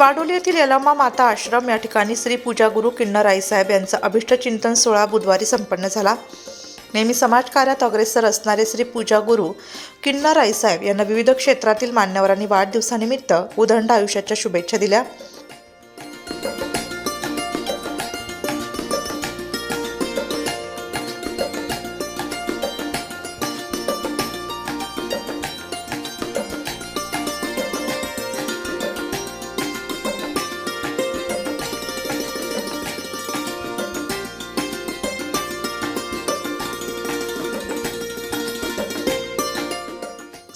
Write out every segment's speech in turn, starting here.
वाडोली येथील यलम्मा माता आश्रम या ठिकाणी श्री पूजा गुरु किन्नर आईसाहेब यांचा अभिष्ट चिंतन सोहळा बुधवारी संपन्न झाला. नेहमी समाजकार्यात अग्रेसर असणारे श्री पूजा गुरु किन्नर आईसाहेब यांना विविध क्षेत्रातील मान्यवरांनी वाढदिवसानिमित्त उदंड आयुष्याच्या शुभेच्छा दिल्या.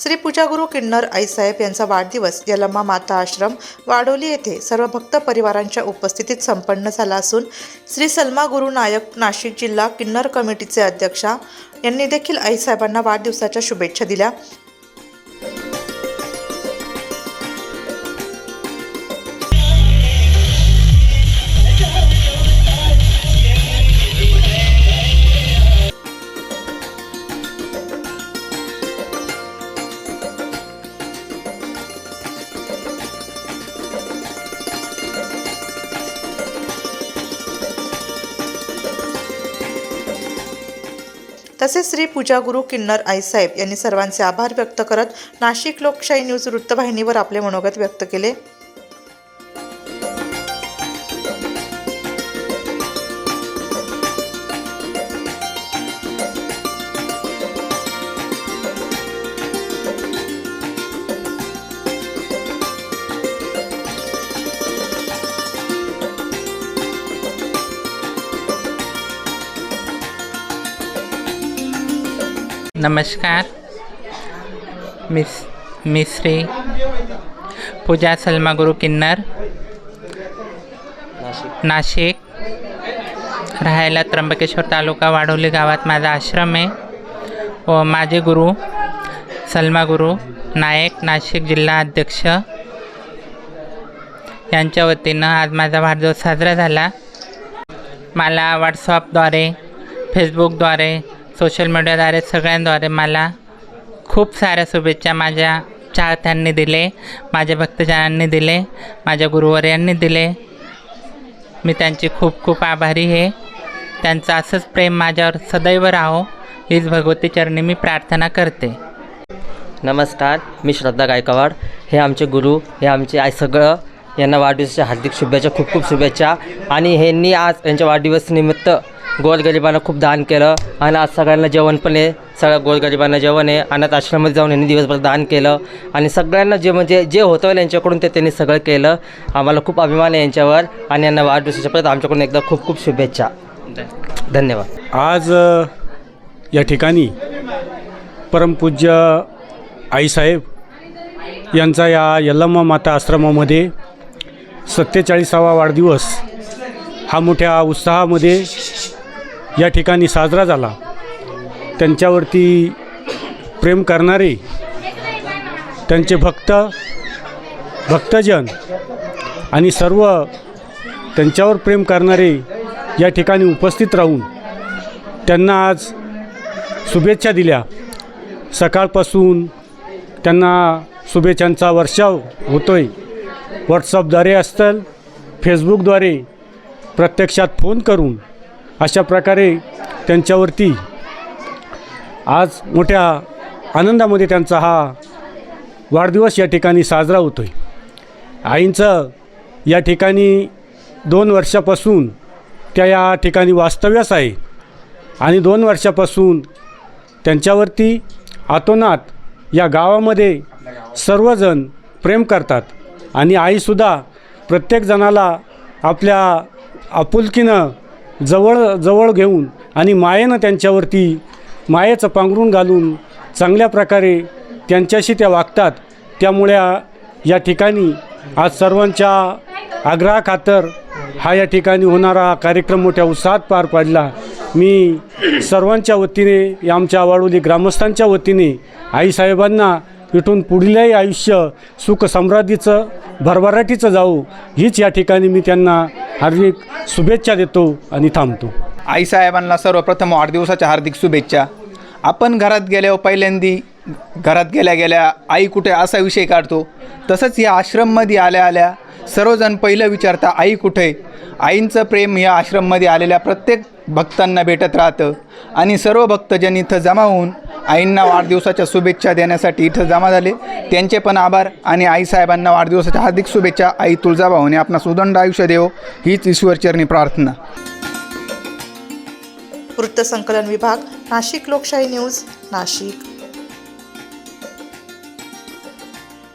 श्री पूजागुरु किन्नर आईसाहेब यांचा वाढदिवस यलम्मा माता आश्रम वाडोली येथे सर्व भक्त परिवारांच्या उपस्थितीत संपन्न झाला असून श्री सलमा गुरु नायक नाशिक जिल्हा किन्नर कमिटीचे अध्यक्षा यांनी देखील आईसाहेबांना वाढदिवसाच्या शुभेच्छा दिल्या. तसेच श्री पूजा गुरु किन्नर आईसाहेब यांनी सर्वांचे आभार व्यक्त करत नाशिक लोकशाही न्यूज वृत्तवाहिनीवर आपले मनोगत व्यक्त केले. नमस्कार. मिस मी श्री पूजा सलमा गुरु किन्नर नाशिक. राहायला त्र्यंबकेश्वर तालुका वाढवली गावात माझा आश्रम आहे. व माझे गुरु सलमा गुरु नायक नाशिक जिल्हा अध्यक्ष यांच्या वतीनं आज माझा वाढदिवस साजरा झाला. मला व्हॉट्सअपद्वारे फेसबुकद्वारे सोशल मीडियाद्वारे सगळ्यांद्वारे मला खूप साऱ्या शुभेच्छा माझ्या चाहत्यांनी दिले माझ्या भक्तजनांनी दिले माझ्या गुरुवर्यांनी दिले. मी त्यांची खूप खूप आभारी आहे. त्यांचं असंच प्रेम माझ्यावर सदैव राहो हीच भगवती चरणी मी प्रार्थना करते. नमस्कार मी श्रद्धा गायकवाड. हे आमचे गुरु हे आमचे आई सगळं यांना वाढदिवसाच्या हार्दिक शुभेच्छा खूप खूप शुभेच्छा. आणि ह्यांनी आज यांच्या वाढदिवसानिमित्त गोरगरिबांना खूप दान केलं. आणि आज सगळ्यांना जेवण पण आहे. सगळ्या गोरगरिबांना जेवण आहे. अनाथ आश्रमामध्ये जाऊन यांनी दिवसभर दान केलं. आणि सगळ्यांना जे म्हणजे जे होतं यांच्याकडून ते त्यांनी सगळं केलं. आम्हाला खूप अभिमान आहे यांच्यावर. आणि यांना वाढदिवसाच्या परत आमच्याकडून एकदा खूप खूप शुभेच्छा. धन्यवाद. आज या ठिकाणी परमपूज्य आईसाहेब यांचा या यल्लम्मा माता आश्रमामध्ये सत्तेचाळीसावा वाढदिवस हा मोठ्या उत्साहामध्ये या ठिकाणी साजरा झाला. त्यांच्यावरती प्रेम करणारे त्यांचे भक्त भक्तजन आणि सर्व त्यांच्यावर प्रेम करणारे या ठिकाणी उपस्थित राहून त्यांना आज शुभेच्छा दिल्या. सकाळपासून त्यांना शुभेच्छांचा वर्षाव होतो आहे व्हॉट्सअपद्वारे असतील फेसबुकद्वारे प्रत्यक्षात फोन करून अशा प्रकारे त्यांच्यावरती आज मोठ्या आनंदामध्ये त्यांचा हा वाढदिवस या ठिकाणी साजरा होतो आहे आईंचं या ठिकाणी दोन वर्षापासून त्या या ठिकाणी वास्तव्यास आहे आणि दोन वर्षापासून त्यांच्यावरती आतोनात या गावामध्ये सर्वजण प्रेम करतात आणि आईसुद्धा प्रत्येकजणाला आपल्या आपुलकीनं जवळ जवळ घेऊन आणि मायेनं त्यांच्यावरती मायेचं पांघरून घालून चांगल्या प्रकारे त्यांच्याशी त्या वागतात. त्यामुळे या ठिकाणी आज सर्वांच्या आग्रहाखातर हा या ठिकाणी होणारा कार्यक्रम मोठ्या उत्साहात पार पाडला. मी सर्वांच्या वतीने आमच्या वाडोली ग्रामस्थांच्या वतीने आईसाहेबांना इथून पुढीलही आयुष्य सुखसमृद्धीचं भरभराटीचं जाऊ हीच या ठिकाणी मी त्यांना हार्दिक शुभेच्छा देतो आणि थांबतो. आईसाहेबांना सर्वप्रथम वाढदिवसाच्या हार्दिक शुभेच्छा. आपण घरात गेल्यावर पहिल्यांदी घरात गेल्या गेल्या आई कुठे असा विषय काढतो. तसंच या आश्रममध्ये आल्या आल्या सर्वजण पहिलं विचारता आई कुठे? आईंचं प्रेम या आश्रममध्ये आलेल्या प्रत्येक भक्तांना भेटत राहतं आणि सर्व भक्तजन इथं जमा होऊन आईंना वाढदिवसाच्या शुभेच्छा देण्यासाठी इथं जमा झाले. त्यांचे पण आभार आणि आईसाहेबांना वाढदिवसाच्या हार्दिक शुभेच्छा. आई तुळजाभाऊने आपणास सुदंड आयुष्य देव. हीच ईश्वरचरणी प्रार्थना. वृत्तसंकलन विभाग नाशिक लोकशाही न्यूज नाशिक.